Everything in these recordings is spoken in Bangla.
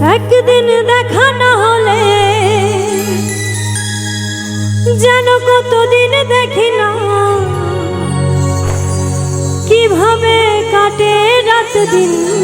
একদিন দেখা না হলে যেন কতদিন দেখি না। কীভাবে কাটে রাত দিন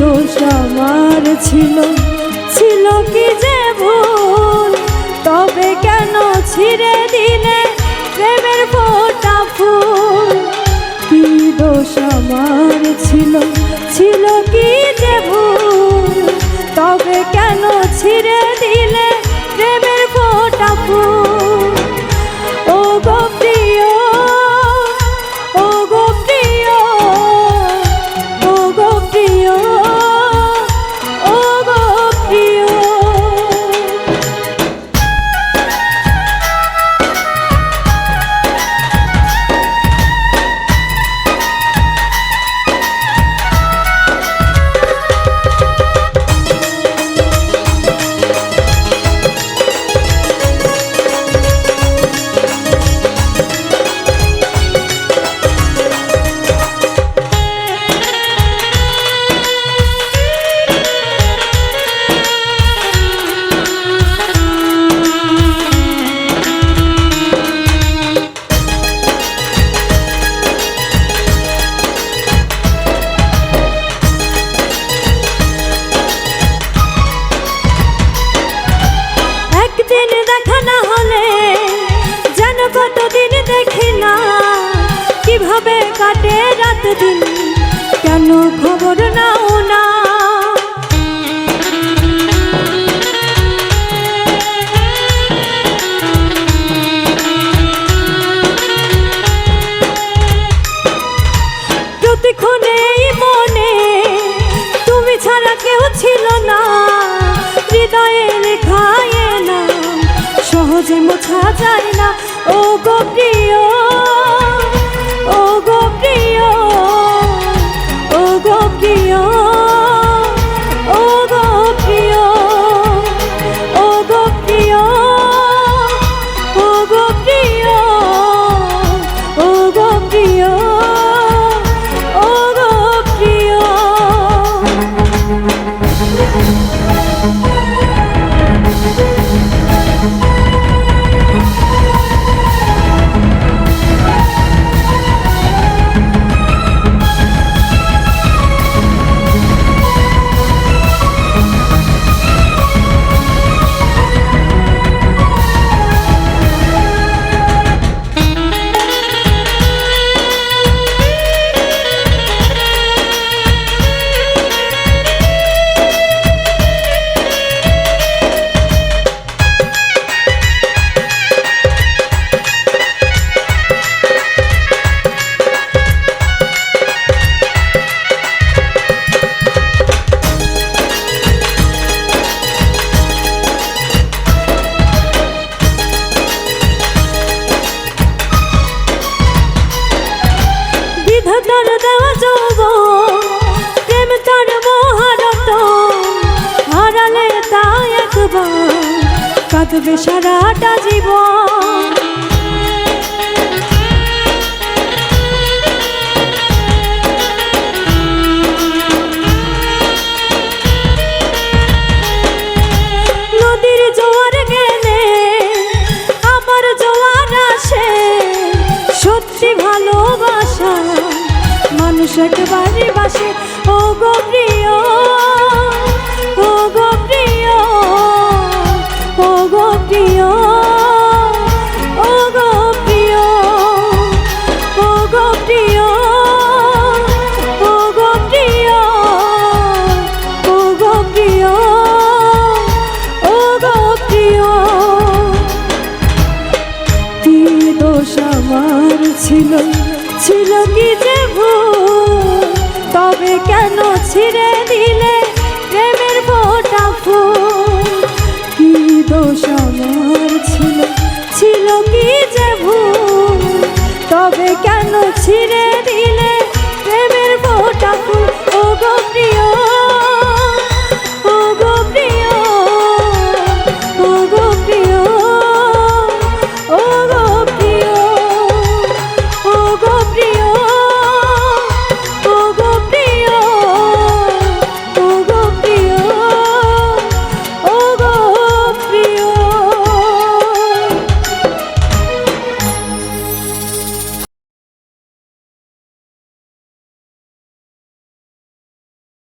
দোষ আমার ছিল? ছিল কি যে ভুল? তবে কেন ছিঁড়ে দিলে প্রেমের ফোটা ফুল? কি দোষ আমার ছিল? ছিল কি যে ভুল? তবে কেন ছিঁড়ে রাত দিন, কেন খবর নাও না? প্রতিক্ষণে মনে তুমি ছাড়া কেউ ছিল না। হৃদয়ে লেখায় সহজে মোছা যায় না। ও গো প্রিয় একবার কাঁদবে সারাটা জীবন। নদীর জোয়ার গেলে আসে। সত্যি ভালোবাসা মানুষ একবারে বাসে। ও ছিল ছিল কি যে ভুল? তবে কেন ছিঁড়ে দিলে প্রেমের বোটা ফুল? কি দোষ আমার ছিল? ছিল কি যে ভুল? তবে কেন ছিঁড়ে